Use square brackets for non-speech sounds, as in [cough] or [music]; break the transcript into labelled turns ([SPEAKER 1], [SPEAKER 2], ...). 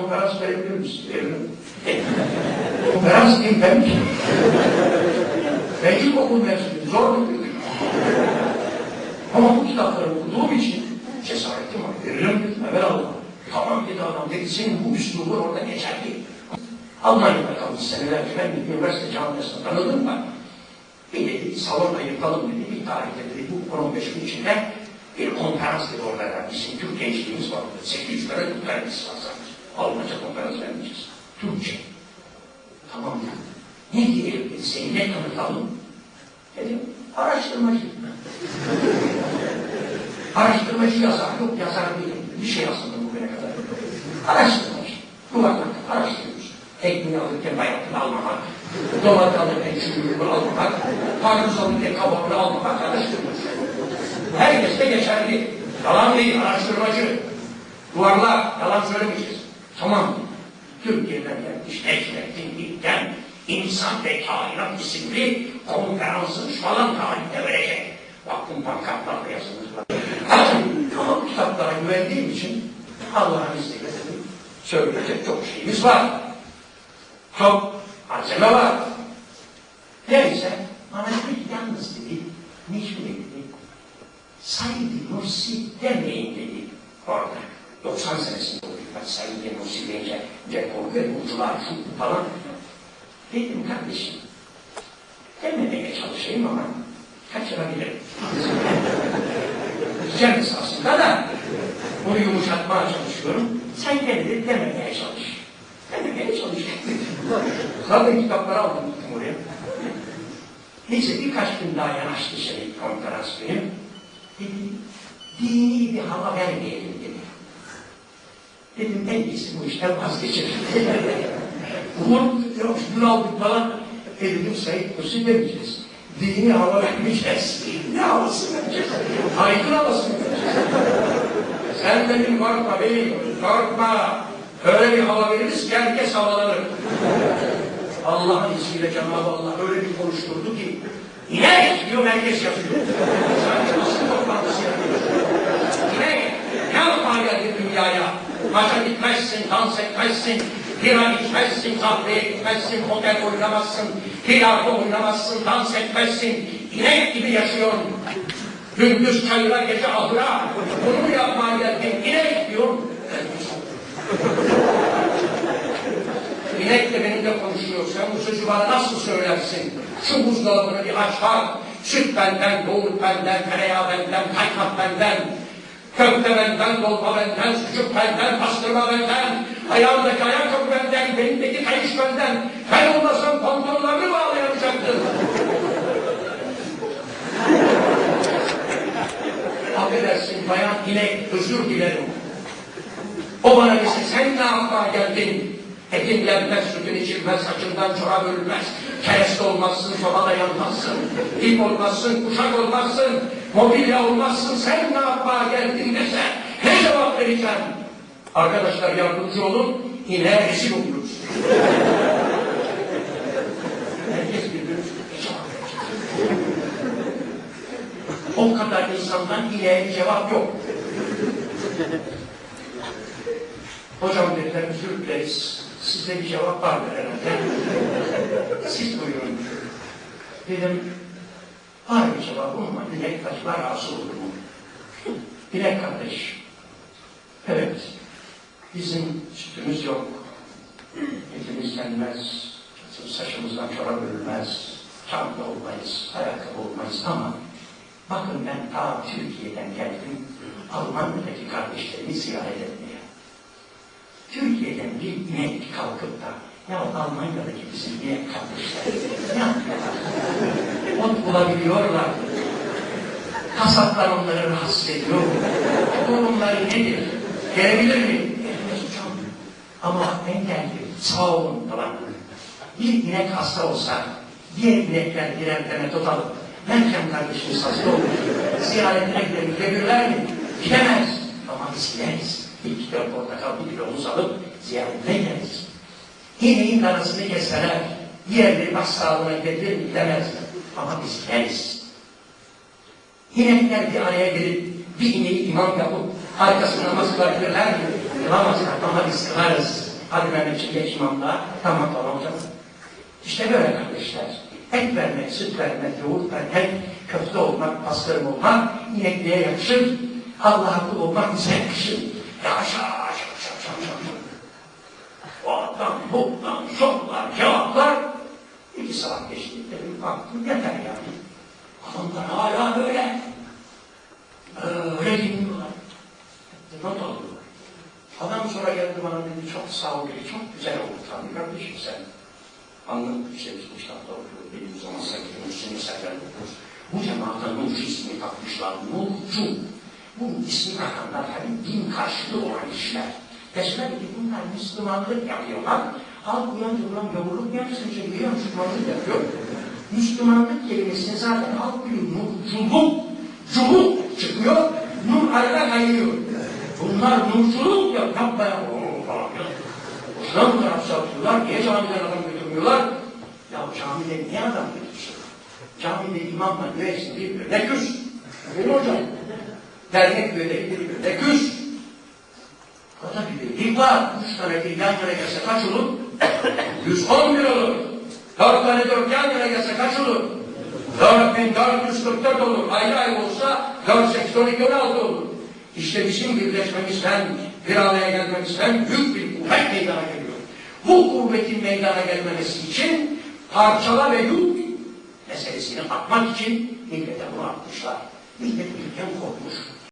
[SPEAKER 1] Konferans verebilir misin? Veririm. Konferans diyeyim ben mi? Ben ilkokul mezunuyum. Zor mu? Ama bu kitapları okuduğum için cesaretim var. Veririm dedim. Evvel Allah. Tamam dedi adam. Dedi senin bu üslubun orada geçerli. Almanya'da kalmış senelerce. Ben bir üniversite camiasında tanıdım ben. Bir dedi salon ayırtalım dedi. Bir tarihte dedi bu 15 gün içinde bir konferans dedi orada vermişsin. Türk gençliğimiz var. 800 tane Türk vermişsin sanki. Almanca konferans vermeyeceğiz. Türkçe. Tamam ya. Ne diyelim dedi. Seni ne tanıtalım? Dedim araştırmacı. araştırmacı yazar. Yok yazar değilim. Bir şey yazmadım bugüne kadar. Araştırmacı. Kulaklık araştırıyoruz. Ekmeği alırken bayatını almamak. Domates alırken çürüğünü almamak. Alırken kabağını almamak araştırmacı. Herkes de geçerli. Yalan değil, araştırmacı. Duvarlar, yalan söylemeyeceğiz. Tamam. Türkiye'den gelmiş Necmettin Bilgen, İnsan ve Kainat isimli konferansın falan tarihte verecek. Baktım pankartlarda yazılmış var. Ama bu kitaplara güvendiğim için Allah'ın izniyle dedim, söyleyecek çok şeyimiz var. Çok malzeme var. Neyse, dedi yalnız dedi, Necmi dedi, Said Nursi demeyin dedi orada. 90 senesinde oluyor. Ben Said Nursi deyince cep korkuyor, ucular şu falan. Dedim kardeşim, dememeye çalışayım ama kaçırabilirim. Diyeceğim [laughs] esasında da bunu yumuşatmaya çalışıyorum. Sen de dememeye çalış. Dememeye çalış. Zaten kitapları aldım gittim oraya. Neyse birkaç gün daha yanaştı şey konferans benim. Dedi, dini bir hava vermeyelim dedi. Dedim en iyisi bu işten vazgeçelim. [laughs] Umur yok şunu aldık falan. E dedim Said Nursi vereceğiz. Dini hava vermeyeceğiz. [laughs] Ne havası vereceğiz? Haykır havası vereceğiz. [laughs] Sen dedim korkma beyim, korkma. Öyle bir hava veririz ki herkes havalanır. Allah'ın izniyle Cenab-ı Allah öyle bir konuşturdu ki İnek diyor herkes yapıyor. Sanki basın toplantısı yapıyor. İnek ne yapmaya geldin dünyaya? Maça gitmezsin, dans etmezsin, bira içmezsin, kahveye gitmezsin, otel oynamazsın, bilardo oynamazsın, dans etmezsin. İnek gibi yaşıyorsun. Gündüz çayıra, gece ahıra. Bunu mu yapmaya geldin? İnek diyor. İnek de benimle konuşuyor. Sen bu sözü bana nasıl söylersin? Şu buzdolabını bir aç bak. Süt benden, yoğurt benden, tereyağı benden, kaymak benden. Köfte benden, dolma benden, sucuk benden, pastırma benden. Ayağımdaki ayakkabı benden, benimdeki kayış benden. Ben olmasam pantolonlarını bağlayamayacaktım. Affedersin bayan inek, özür dilerim. O bana dese sen ne yapmaya geldin? Etin yenmez, sütün içilmez, saçından çorap örülmez. Kereste olmazsın, sobada yanmazsın. İp olmazsın, kuşak olmazsın. Mobilya olmazsın, sen ne yapmaya geldin dese ne cevap vereceğim? Arkadaşlar yardımcı olun, yine rezil oluruz. Herkes. O kadar insandan yine cevap yok. Hocam dediler özür dileriz. Sizde bir cevap vardır herhalde. Siz buyurun. Dedim, ama Dilek acaba razı olur mu? [laughs] Dilek kardeş, evet, bizim sütümüz yok, etimiz yenmez, saçımızdan çorap örülmez, çanta olmayız, ayakkabı olmayız ama bakın ben ta Türkiye'den geldim, Almanya'daki kardeşlerimi ziyaret etmeye. Türkiye'den bir inek kalkıp da ya Almanya'daki bizim inek kardeşler ne yapıyorlar? Ot bulabiliyorlar. Kasaplar onları rahatsız ediyor. Durumları nedir? Gelebilir mi? Hocam. Ama ben geldim. Sağ olun falan. Bir inek hasta olsa diğer inekler birer tane tutalım. Melkem kardeşimiz hasta olur. Ziyaretine gidelim. Gidebilirler mi? Gidemez. Ama biz gideriz bir dört portakal bir kilo muz alıp ziyaretine gideriz. İneğin arasını kesseler, yerli baş sağlığına gidebilir mi gidemezler. Ama biz gideriz. İnekler bir araya gelip bir ineği imam yapıp arkasına namaz kılabilirler mi? kılamazlar ama biz kılarız. Hadi Mehmetciğim geç imamla. Tamam tamam hocam. İşte böyle kardeşler. Et vermek, süt vermek, yoğurt vermek, köfte olmak, pastırma olmak, inekliğe yakışır. Allah'a kul olmak bize yakışır. Yaşa, yaşa, yaşa, yaşa. Oradan, buradan, sorular, cevaplar. İki saat baktım yeter yani. Adamlar hala böyle. Öyle dinliyorlar. Not alıyorlar. Adam sonra geldi bana dedi, çok sağ ol dedi, çok güzel oldu tabii kardeşim sen. Anladık işte biz şartta okuyoruz, benim zaman sakınımız, seni sefer okuyoruz. Bu cemaata Nurcu ismini takmışlar, Nurcu. Bu ismi takanlar hani din karşılığı olan işler. Deseler ki bunlar Müslümanlık yapıyorlar. Halk uyandı ulan yavurluk yapsın çünkü ya Müslümanlık yapıyor. Müslümanlık kelimesini zaten halk biliyor. Nurculuk, culuk çıkıyor. Nur arada kayıyor. Bunlar nurculuk yap, yapmaya ya. Boşuna mı taraf satıyorlar? Niye camiden adam götürmüyorlar? Ya camide niye adam götürsün? Camide imamla müezzin birbirine küs. Öyle hocam. Dernek üyeleri birbirine küs. Kata bir var. Üç tane bir yan yana gelse kaç olur? [coughs] 111 olur. Dört tane dört yan yana gelse kaç olur? 4444 olur. Ayrı ayrı olsa 4, 8, 12, 16 olur. İşte bizim birleşmemizden, bir araya gelmemizden büyük bir kuvvet meydana geliyor. Bu kuvvetin meydana gelmemesi için parçala ve yut meselesini atmak için millete bunu atmışlar. Millet ülken korkmuş.